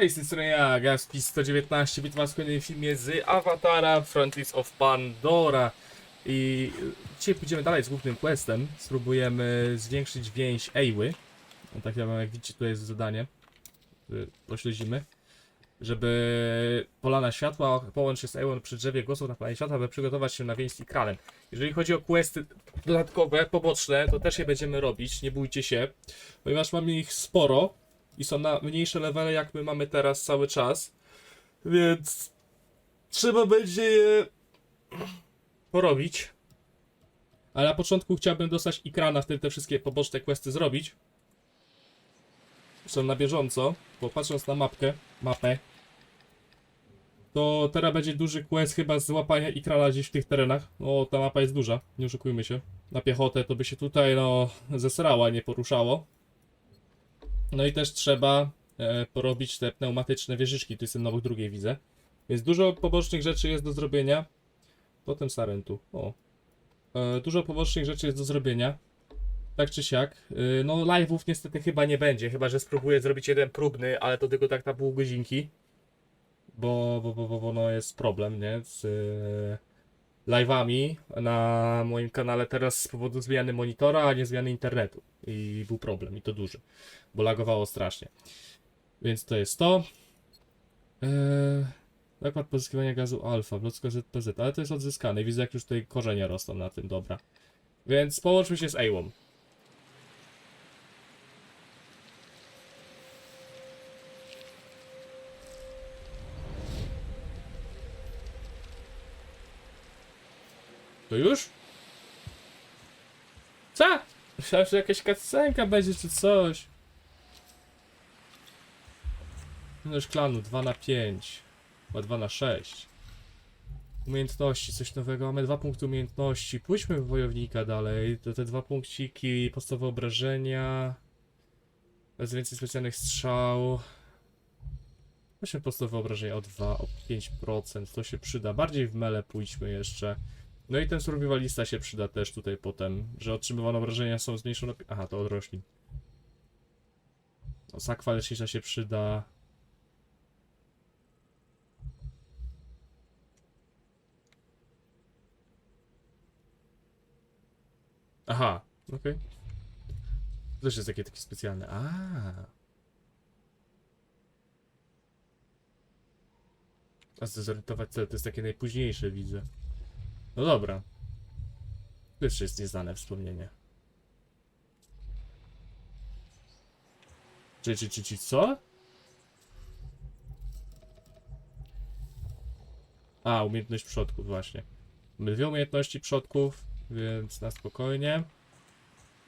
Cześć, z tej strony ja, Gaspis119, witam was w kolejnym filmie z Avatara Frontiers of Pandora. I dzisiaj pójdziemy dalej z głównym questem. Spróbujemy zwiększyć więź Ejły. No, tak jak widzicie, tutaj jest zadanie. Pośledzimy. Żeby polana światła połączyć się z Ejłą przy drzewie głosów na planie światła, aby przygotować się na więź z Ikranem. Jeżeli chodzi o questy dodatkowe, poboczne, to też je będziemy robić, nie bójcie się. Ponieważ mamy ich sporo i są na mniejsze levele jak my mamy teraz cały czas. Więc trzeba będzie je porobić. Ale na początku chciałbym dostać ekrana, wtedy te wszystkie poboczne questy zrobić. Są na bieżąco, bo patrząc na mapkę, mapę, to teraz będzie duży quest chyba z złapania ekrana gdzieś w tych terenach. No, ta mapa jest duża, nie oszukujmy się. Na piechotę to by się tutaj, no, zesrała, nie poruszało. No i też trzeba e, porobić te pneumatyczne wieżyczki, tu jest nowych drugiej widzę. Więc dużo pobocznych rzeczy jest do zrobienia. Potem Sarentu. O. E, dużo pobocznych rzeczy jest do zrobienia. Tak czy siak. E, no live'ów niestety chyba nie będzie, chyba że spróbuję zrobić jeden próbny, ale to tylko tak na pół godzinki. Bo, bo, bo, bo, bo no jest problem, nie? Z live'ami na moim kanale teraz z powodu zmiany monitora, a nie zmiany internetu. I był problem, i to duży bo lagowało strasznie. Więc to jest to. Eee, nakład pozyskiwania gazu alfa, blocka ZPZ, ale to jest odzyskane. Widzę, jak już tutaj korzenie rosną na tym, dobra. Więc połączmy się z Ejłą. To już? Co? Myślałem, że jakaś kacenka będzie czy coś. Ilość klanu 2 na 5 Chyba 2 na 6 Umiejętności, coś nowego. Mamy dwa punkty umiejętności. Pójdźmy w wojownika dalej. To te dwa punkciki, podstawowe obrażenia. Bez więcej specjalnych strzał. Weźmy podstawowe obrażenia o 2, o 5%. To się przyda. Bardziej w mele pójdźmy jeszcze. No i ten survivalista się przyda też tutaj potem, że otrzymywane obrażenia są zmniejszone. Aha, to od roślin. No, sakwa lecznicza się przyda. Aha, okej. To też jest takie takie specjalne. A. A zdezorientować cel to jest takie najpóźniejsze, widzę. No dobra. To jeszcze jest nieznane wspomnienie. Czy, czy, czy, czy, co? A, umiejętność przodków, właśnie. Mamy dwie umiejętności przodków, więc na spokojnie.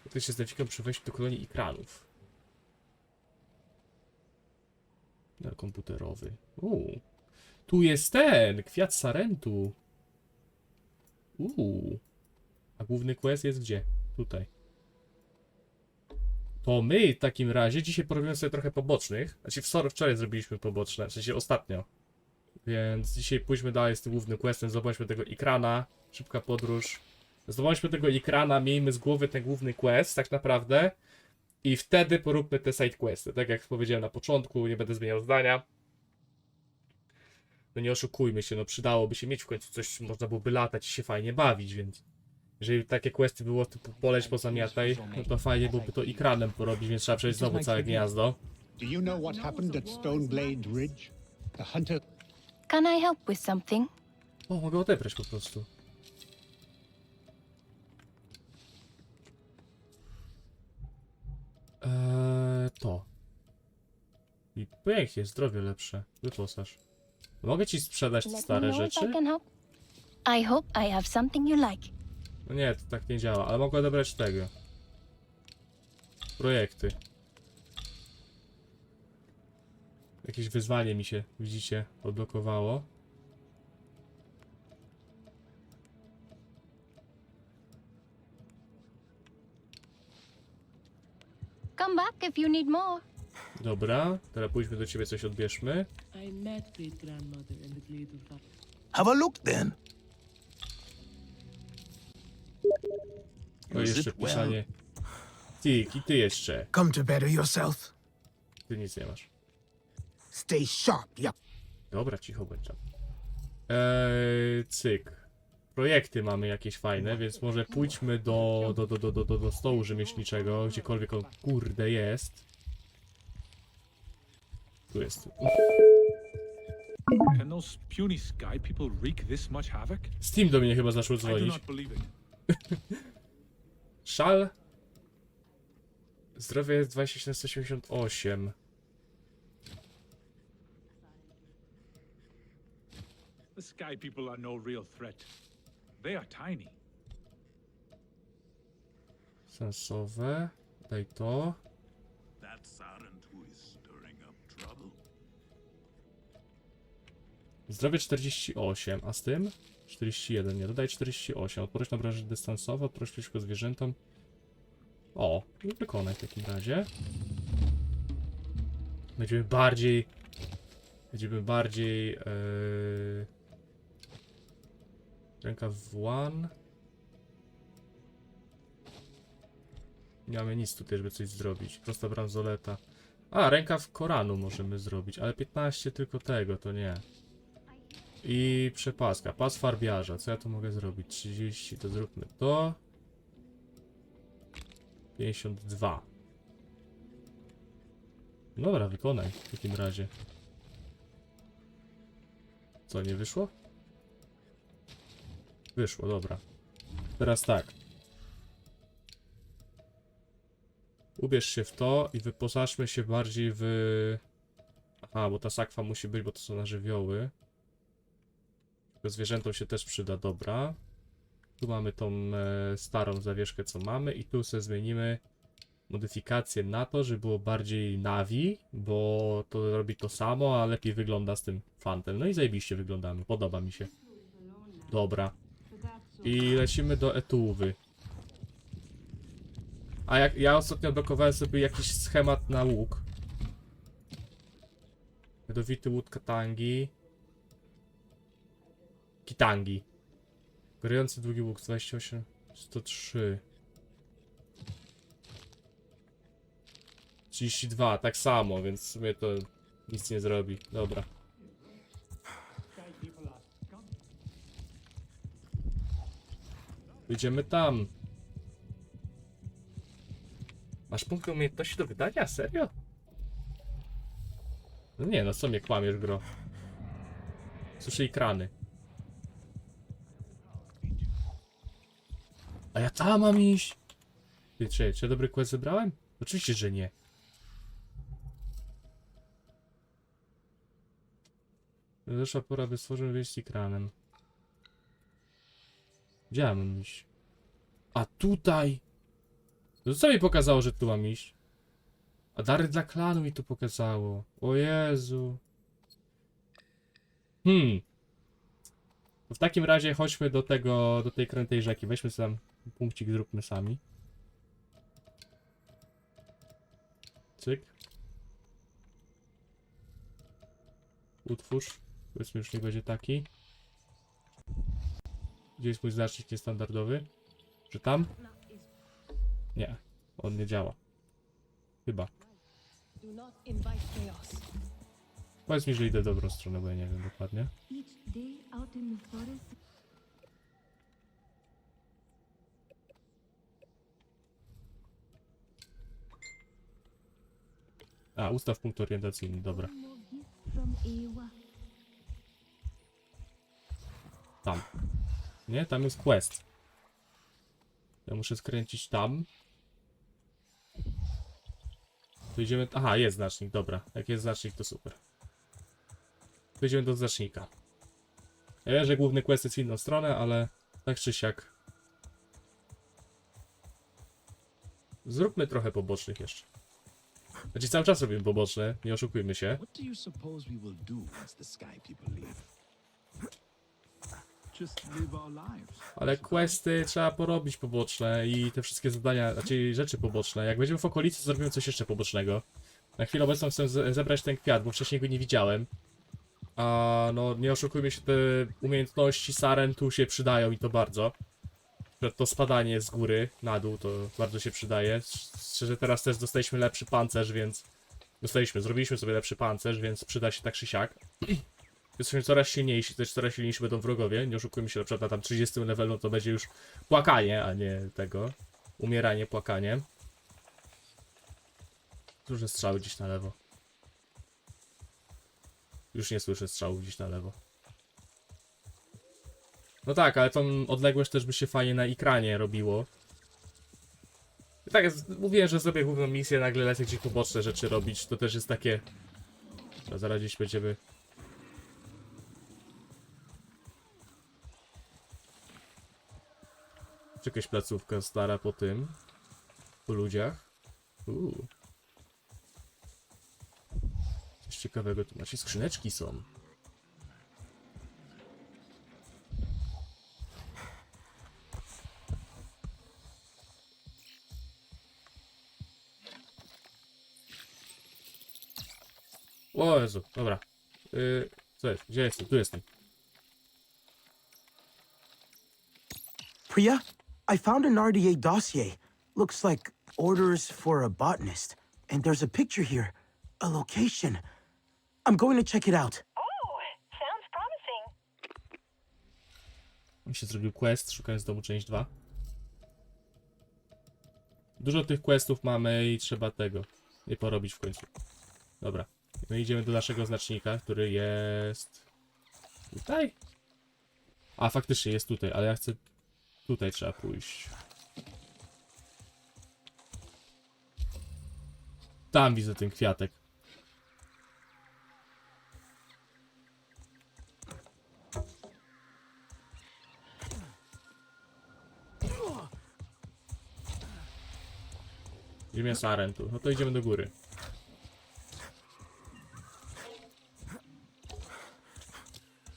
Tutaj się zdefiką przy wejściu do kolonii ekranów. Na komputerowy. Uuu. Tu jest ten! Kwiat Sarentu. Uuu. A główny quest jest gdzie? Tutaj. To my w takim razie dzisiaj porobimy sobie trochę pobocznych. Znaczy wczoraj, wczoraj zrobiliśmy poboczne, w sensie ostatnio. Więc dzisiaj pójdźmy dalej z tym głównym questem, zobaczmy tego ekrana. Szybka podróż. Zdobądźmy tego ekrana, miejmy z głowy ten główny quest, tak naprawdę. I wtedy poróbmy te side questy. Tak jak powiedziałem na początku, nie będę zmieniał zdania. No nie oszukujmy się, no przydałoby się mieć w końcu coś, można byłoby latać i się fajnie bawić, więc jeżeli takie questy było typu poleć pozamiataj, no to fajnie byłoby to ekranem porobić, więc trzeba przejść znowu całe gniazdo. Do you know what happened at Stoneblade Ridge? The hunter Can I help with something? O, mogę odebrać po prostu. Eee, to. I pięknie, zdrowie lepsze. Wyposaż. Mogę ci sprzedać te stare rzeczy? I hope I have something you like. No nie, to tak nie działa, ale mogę odebrać tego. Projekty. Jakieś wyzwanie mi się, widzicie, odblokowało. Come back if you need more. Dobra, teraz pójdźmy do ciebie, coś odbierzmy. I met great grandmother in the glade of Val- Have a look then. O, Use jeszcze it well. pisanie. Tik, i ty jeszcze. Come to better yourself. Ty nic nie masz. Stay sharp, ya. Dobra, cicho bądź. Eee, cyk. Projekty mamy jakieś fajne, więc może pójdźmy do, do, do, do, do, do, do stołu rzemieślniczego, gdziekolwiek on kurde jest. Tu jest. Can those puny sky people wreak this much havoc? Steam do mnie chyba zaczął I do dzwonić. not believe it. Szal. Zdrowie jest 2788. The sky people are no real threat. They are tiny. Sensowe. Daj to. That Sarent Zdrowie 48, a z tym? 41, nie, dodaj 48. Odporność na obrażenia dystansowe, odporność przeciwko zwierzętom. O, wykonaj w takim razie. Będziemy bardziej... Będziemy bardziej... Yy... Ręka w one. Nie mamy nic tutaj, żeby coś zrobić. Prosta bransoleta. A, ręka w Koranu możemy zrobić, ale 15 tylko tego, to nie. I przepaska, pas farbiarza. Co ja tu mogę zrobić? 30, to zróbmy to. 52. Dobra, wykonaj w takim razie. Co, nie wyszło? Wyszło, dobra. Teraz tak. Ubierz się w to i wyposażmy się bardziej w... Aha, bo ta sakwa musi być, bo to są na żywioły. Tylko zwierzętom się też przyda, dobra. Tu mamy tą e, starą zawieszkę, co mamy i tu sobie zmienimy modyfikację na to, żeby było bardziej navi, bo to robi to samo, a lepiej wygląda z tym fantem. No i zajebiście wyglądamy, podoba mi się. Dobra. I lecimy do etuwy. A jak ja ostatnio blokowałem sobie jakiś schemat na łuk. Jadowity łód katangi. Kitangi. Gorący długi łuk 28, 103. 32, tak samo, więc w sumie to nic nie zrobi. Dobra. Idziemy tam. Masz punkty umiejętności do wydania? Serio? No nie, no co mnie kłamiesz, gro? Słyszę ekrany. A ja tam mam iść? Ty, czy, czy ja dobry quest zebrałem? Oczywiście, że nie. Zeszła pora, by stworzyć wieść ekranem. Gdzie ja mam iść? A tutaj! No co mi pokazało, że tu mam iść? A dary dla klanu mi tu pokazało. O Jezu. Hmm. To w takim razie chodźmy do tego, do tej krętej rzeki. Weźmy sam punkcik, zróbmy sami. Cyk. Utwórz. Powiedzmy już nie będzie taki. Gdzie jest mój znacznik niestandardowy? Że tam? Nie, on nie działa. Chyba. Powiedz mi, że idę dobrą stronę, bo ja nie wiem dokładnie. Each day out in the forest, A, ustaw punkt orientacyjny, dobra. Tam. Nie, tam jest quest. Ja muszę skręcić tam. Tu idziemy... Aha, jest znacznik, dobra. Jak jest znacznik, to super. Tu idziemy do znacznika. Ja wiem, że główny quest jest w inną stronę, ale tak czy siak. Zróbmy trochę pobocznych jeszcze. Znaczy cały czas robimy poboczne, nie oszukujmy się. What do you suppose we will do once the sky people leave? Just live our lives. Ale questy trzeba porobić poboczne i te wszystkie zadania, znaczy rzeczy poboczne. Jak będziemy w okolicy, to zrobimy coś jeszcze pobocznego. Na chwilę obecną chcę ze- zebrać ten kwiat, bo wcześniej go nie widziałem. A no, nie oszukujmy się, te umiejętności Saren tu się przydają i to bardzo. To spadanie z góry na dół to bardzo się przydaje. Szczerze teraz też dostaliśmy lepszy pancerz, więc Dostaliśmy, zrobiliśmy sobie lepszy pancerz, więc przyda się tak czy siak. Jesteśmy coraz silniejsi, też coraz silniejsi będą wrogowie. Nie oszukujmy się, na przykład na tam 30 levelu to będzie już płakanie, a nie tego. Umieranie, płakanie. Duże strzały gdzieś na lewo. Już nie słyszę strzałów gdzieś na lewo. No tak, ale tą odległość też by się fajnie na ekranie robiło. Tak, mówiłem, że zrobię główną misję, nagle lecę gdzieś poboczne rzeczy robić. To też jest takie... Dobra, Zaraz gdzieś będziemy... Czy jakaś placówka stara po tym? Po ludziach? Uuu. Coś ciekawego tu macie. Skrzyneczki są. Jezu, dobra. Yy, co jest? Gdzie jestem? Tu jestem. Priya, I found an RDA dossier. Looks like orders for a botanist. And there's a picture here, a location. I'm going to check it out. Mi się zrobił quest, szukając domu część 2. Dużo tych questów mamy i trzeba tego je porobić w końcu. Dobra. No idziemy do naszego znacznika, który jest... Tutaj? A, faktycznie jest tutaj, ale ja chcę... Tutaj trzeba pójść. Tam widzę ten kwiatek. Ziemia Sarentu. No to idziemy do góry.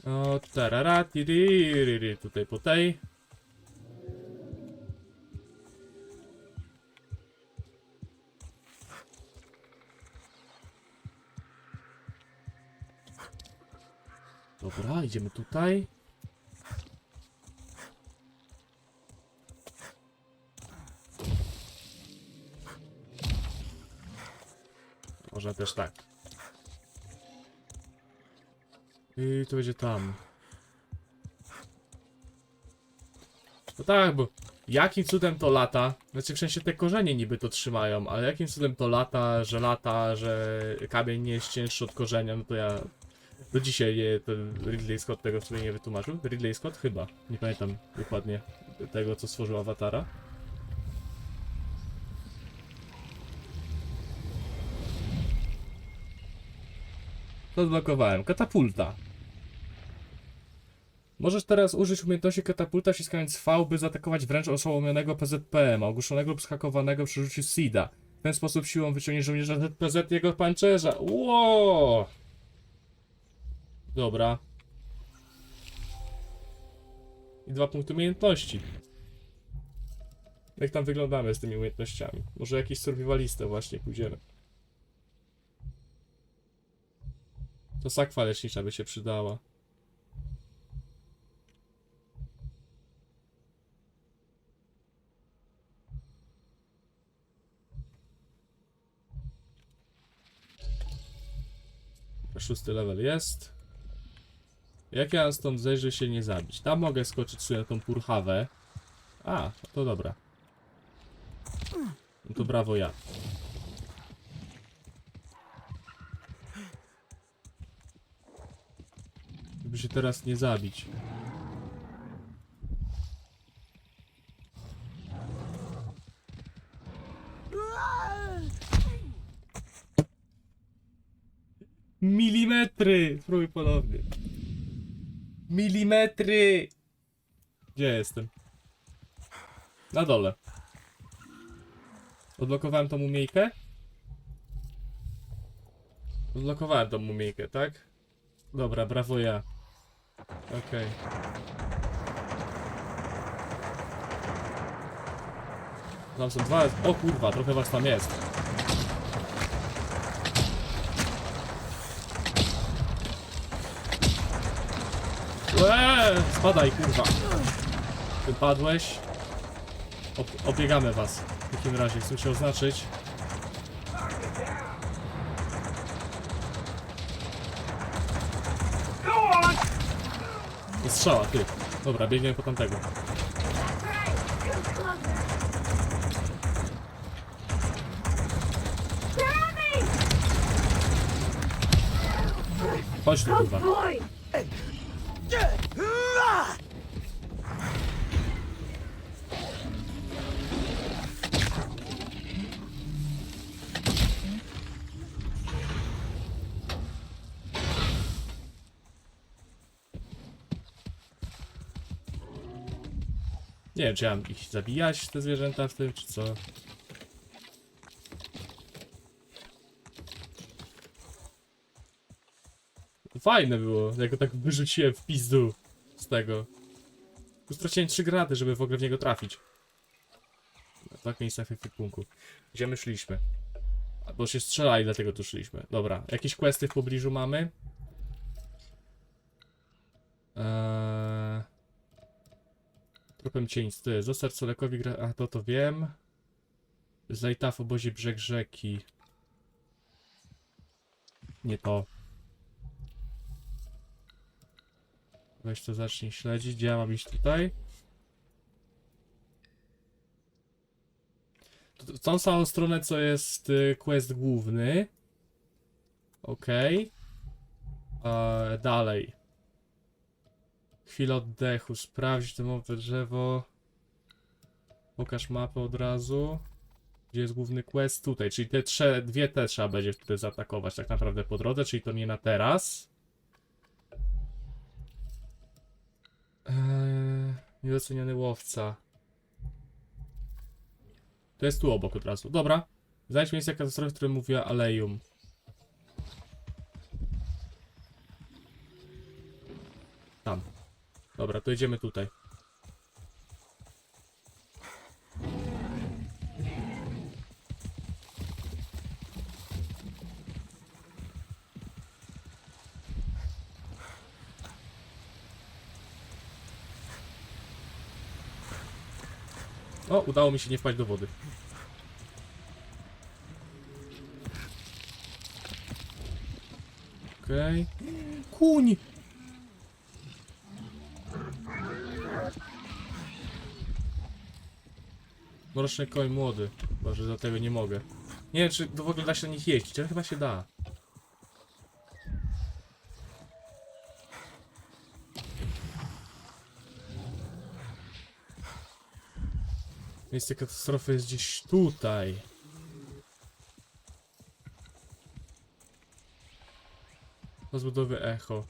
O, tarara, tiririri, tutaj tej. Dobra, idziemy tutaj. Można też tak. I to będzie tam. No tak, bo jakim cudem to lata? Znaczy w sensie te korzenie niby to trzymają, ale jakim cudem to lata, że lata, że kamień nie jest cięższy od korzenia, no to ja do dzisiaj nie, Ridley Scott tego w sumie nie wytłumaczył. Ridley Scott chyba, nie pamiętam dokładnie tego co stworzył Awatara. Odblokowałem. Katapulta. Możesz teraz użyć umiejętności katapulta wciskając V, by zaatakować wręcz oszołomionego PZPM, ogłuszonego lub schakowanego przy użyciu SIDA. W ten sposób siłą wyciągniesz żołnierza ZPZ i jego pancerza. Ło! Dobra. I dwa punkty umiejętności. Jak tam wyglądamy z tymi umiejętnościami? Może jakiś survivalistę właśnie pójdziemy. To sakwa lecznicza by się przydała. Szósty level jest. Jak ja stąd żeby się nie zabić? Tam mogę skoczyć sobie na tą purchawę. A, to dobra. No to brawo ja. Żeby się teraz nie zabić. Milimetry! Spróbuj ponownie. Milimetry! Gdzie jestem? Na dole. Odblokowałem tą umiejkę? Odblokowałem tą umiejkę, tak? Dobra, brawo ja. Okej. Tam są dwa... O kurwa, trochę was tam jest. Eee, spadaj, kurwa. Wypadłeś. Ob obiegamy was. W takim razie chcę się oznaczyć. Jest strzała, ty. Dobra, biegniemy po tamtego. Chodź tu, kurwa. Wiem, czy ja mam ich zabijać, te zwierzęta w tym, czy co. Fajne było, jak go tak wyrzuciłem w pizdu z tego. Tu straciłem trzy granaty, żeby w ogóle w niego trafić. Na tak miejscach w ekwipunku. Gdzie my szliśmy? Bo się strzelali, dlatego tu szliśmy. Dobra, jakieś questy w pobliżu mamy? Eee... Tropem cieństy. Zostać Solekowi gra... A to to wiem. Zajta w obozie brzeg rzeki. Nie to. Weź to zacznij śledzić. Gdzie ja mam iść tutaj? W tą samą stronę, co jest y, quest główny. Okej. Okay. Dalej. Chwilę oddechu. Sprawdź domowe drzewo. Pokaż mapę od razu. Gdzie jest główny quest? Tutaj, czyli te trze, dwie te trzeba będzie tutaj zaatakować tak naprawdę po drodze, czyli to nie na teraz. Eee, niedoceniony łowca. To jest tu obok od razu. Dobra. Znajdź miejsce katastrofy, o którym mówiła Alejum. Tam. Dobra, to idziemy tutaj. O, udało mi się nie wpaść do wody. Okej. Kuń! Mroczny koń młody. Może dlatego nie mogę. Nie wiem, czy w ogóle da się na nich jeździć, ale chyba się da. Miejsce katastrofy jest gdzieś tutaj. Rozbudowy echo.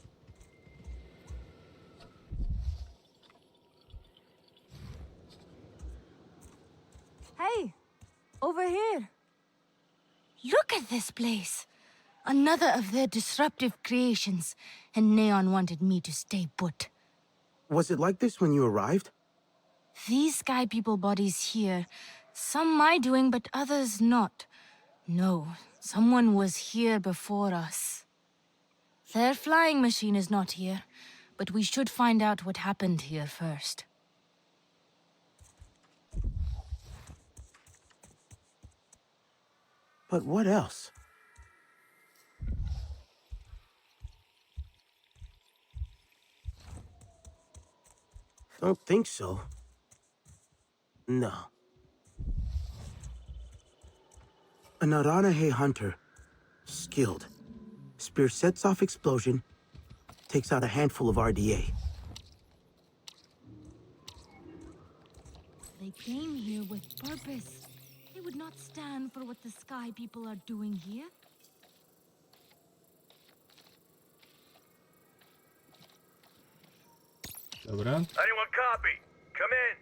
This place. Another of their disruptive creations, and Neon wanted me to stay put. Was it like this when you arrived? These sky people bodies here, some my doing, but others not. No, someone was here before us. Their flying machine is not here, but we should find out what happened here first. But what else? Don't think so. No. A Naranahe hunter. Skilled. Spear sets off explosion, takes out a handful of RDA. They came here with purpose. They would not stand for what the sky people are doing here. Dobra. Anyone copy? Come in.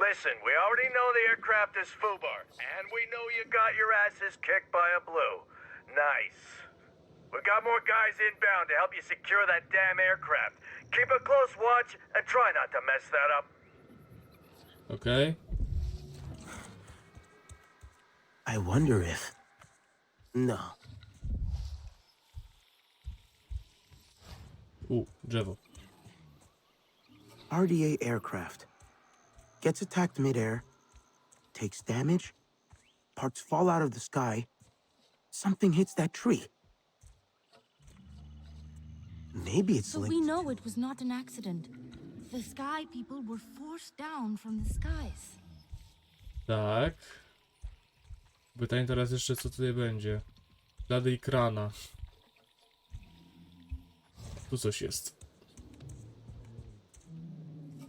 Listen, we already know the aircraft is Fubar, and we know you got your asses kicked by a blue. Nice. We got more guys inbound to help you secure that damn aircraft. Keep a close watch and try not to mess that up. Okej. I wonder if. No. U, drzewo. RDA aircraft. Gets attacked midair, takes damage, parts fall out of the sky, something hits that tree. maybe it's So we know it was not an accident. The sky people were forced down from the skies. Tak. Pytanie teraz jeszcze, co tutaj będzie. Ślady i krana. Tu coś jest.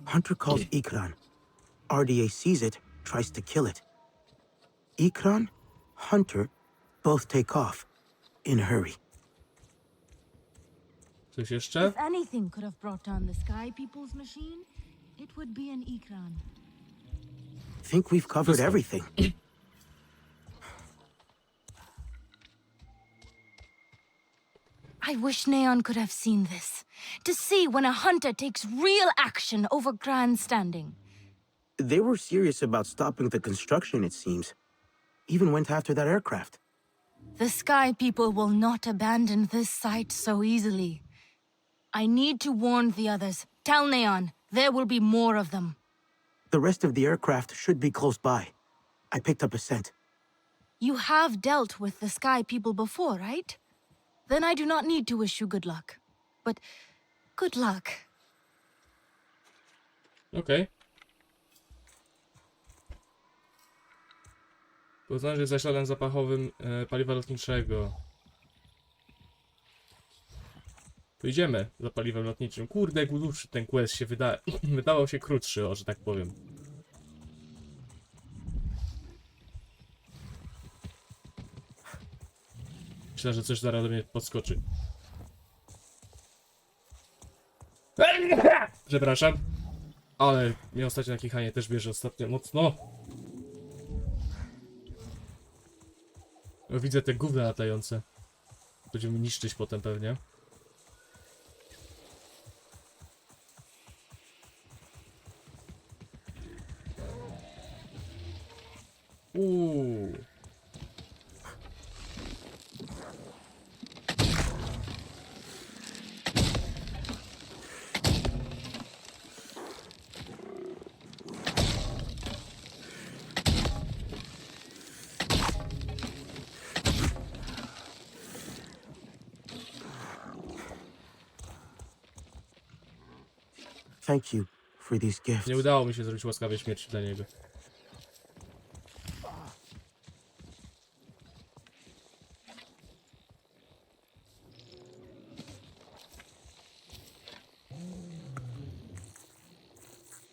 Hunter calls Ikran. RDA sees it, tries to kill it. Ikran, Hunter, both take off. In a hurry. Coś jeszcze? If anything could have brought down the sky people's machine, it would be an Ikran. Think we've covered everything. I wish Neon could have seen this. To see when a hunter takes real action over grandstanding. They were serious about stopping the construction, it seems. Even went after that aircraft. The Sky People will not abandon this site so easily. I need to warn the others. Tell Neon, there will be more of them. The rest of the aircraft should be close by. I picked up a scent. You have dealt with the Sky People before, right? Then I do not need to wish you good luck. But good luck. Okej. Podążaj za śladem zapachowym e, paliwa lotniczego. Pójdziemy za paliwem lotniczym. Kurde, jak ten quest się wyda wydawał się krótszy, o, że tak powiem. Myślę, że coś zaraz do mnie podskoczy. Przepraszam. Ale mnie ostatnio na kichanie też bierze ostatnio mocno. O, Widzę te gówna latające. Będziemy niszczyć potem pewnie. Uuu. Thank you for these gifts. Nie udało mi się zrobić łaskawej śmierci dla niego.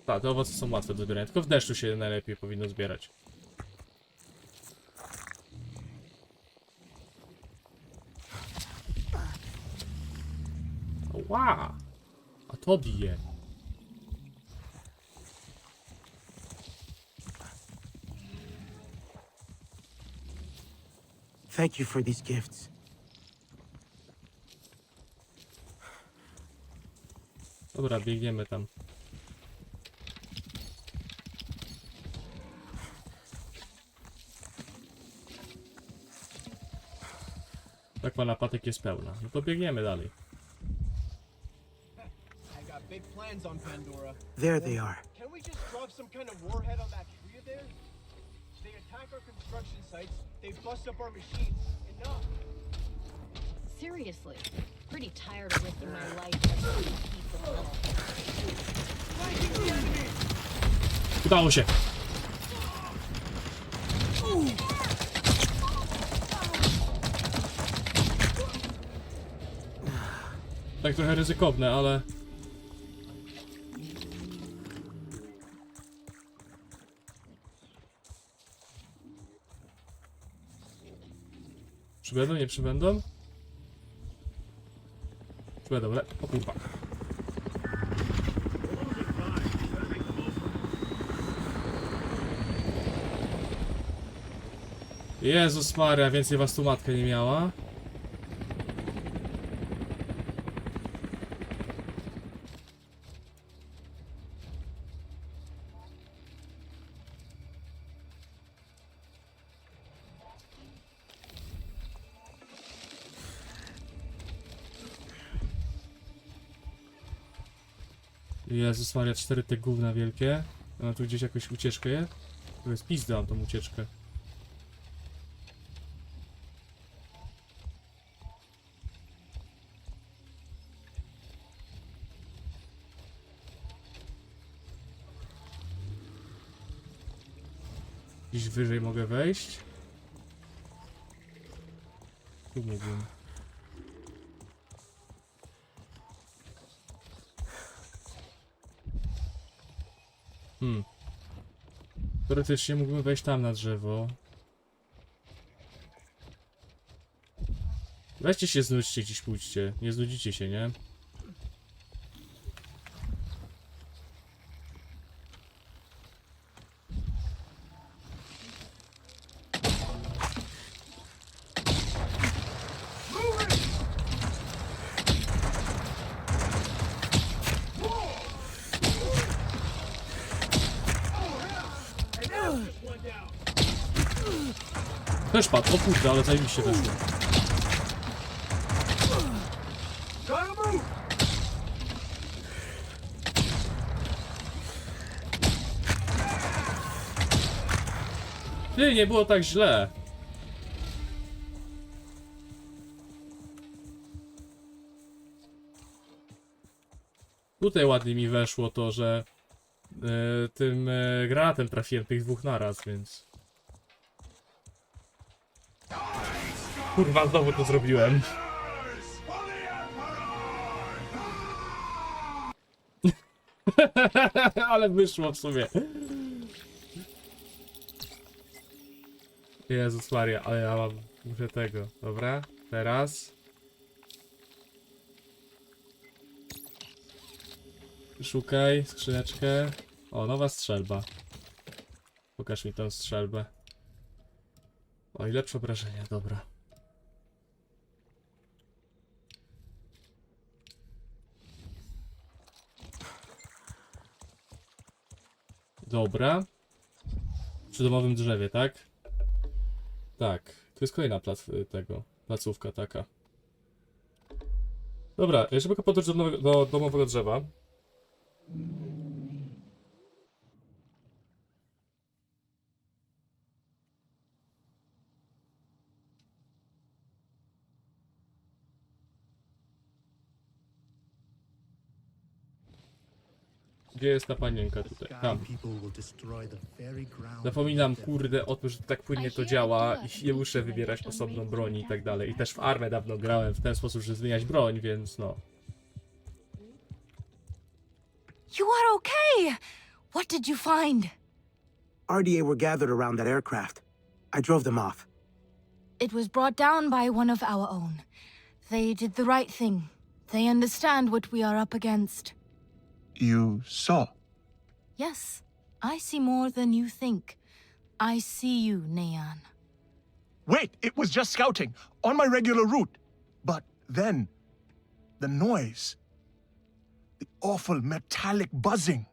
Tak, te owoce są łatwe do zbierania, tylko w deszczu się najlepiej powinno zbierać. Ła! A to bije. Thank you for these gifts. Dobra, biegniemy tam. Tak na patek jest pełna. No to biegniemy dalej. I got big plans on Pandora. There they are. Can we just drop some kind of warhead on that tree there? They attack our construction sites, they bust up our machines. Enough. Seriously, pretty tired of risking my life for some piece of metal. Udało się! Tak trochę ryzykowne, ale... Przybędą, nie przybędą? Przybędą, le... O kurwa. Jezus Maria, więcej was tu matka nie miała. Jezus Maria, cztery te gówna wielkie. Ona tu gdzieś jakąś ucieczkę je? To jest pizda, mam tą ucieczkę. Gdzieś wyżej mogę wejść? Tu nie wiem. Hmm. Teoretycznie mógłbym wejść tam na drzewo. Weźcie się znudźcie gdzieś pójdźcie. Nie znudzicie się, nie? Też padł, o kurde, ale zajebiście weszło. Ty, nie było tak źle. Tutaj ładnie mi weszło to, że e, tym e, granatem trafiłem tych dwóch naraz, więc... Kurwa, znowu to zrobiłem. Ale wyszło w sumie. Jezus Maria, ale ja mam... Muszę tego. Dobra, teraz. Szukaj, skrzyneczkę. O, nowa strzelba. Pokaż mi tą strzelbę. O, lepsze obrażenia, dobra. Dobra. Przy domowym drzewie, tak? Tak. Tu jest kolejna plac y, tego. Placówka taka. Dobra, szybko podróż do, do domowego drzewa. Gdzie jest ta panienka tutaj? Tam. Zapominam, kurde, o tym, że tak płynnie to działa i nie muszę wybierać osobną broni i tak dalej. I też w armę dawno grałem w ten sposób, że zmieniać broń, więc no. You are okay! What did you find? RDA were gathered around that aircraft. I drove them off. It was brought down by one of our own. They did the right thing. They understand what we are up against. You saw? Yes, I see more than you think. I see you, Neon. Wait, it was just scouting on my regular route. But then, the noise. The awful metallic buzzing.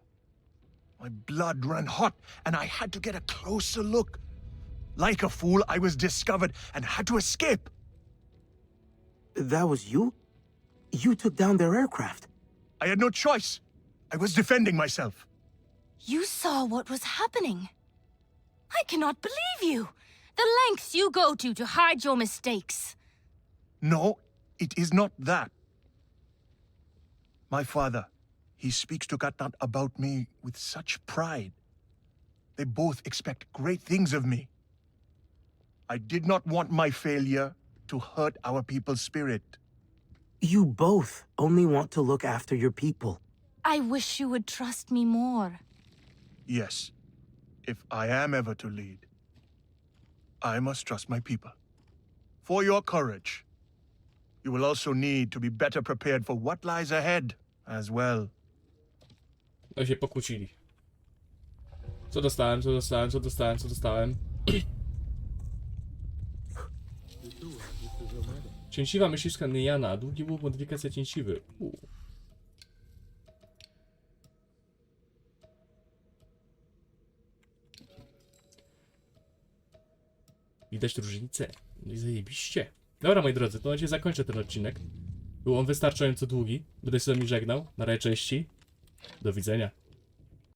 My blood ran hot, and I had to get a closer look. Like a fool, I was discovered and had to escape. That was you? You took down their aircraft. I had no choice. I was defending myself. You saw what was happening. I cannot believe you. The lengths you go to to hide your mistakes. No, it is not that. My father, he speaks to Katnat about me with such pride. They both expect great things of me. I did not want my failure to hurt our people's spirit. You both only want to look after your people. I wish you would trust me more. Yes, if I am ever to lead, I must trust my people. For your courage, you will also need to be better prepared for what lies ahead as well. No się pokłócili. Co dostałem, co dostałem, co dostałem, co dostałem? Cięciwa myśliwska Nyjana. Długi łuk, modyfikacja cięciwy. U. Uh. Widać różnicę. No i zajebiście. Dobra, moi drodzy, to na dzisiaj zakończę ten odcinek. Był on wystarczająco długi. Będę się z wami żegnał. Na razie, cześci. Do widzenia.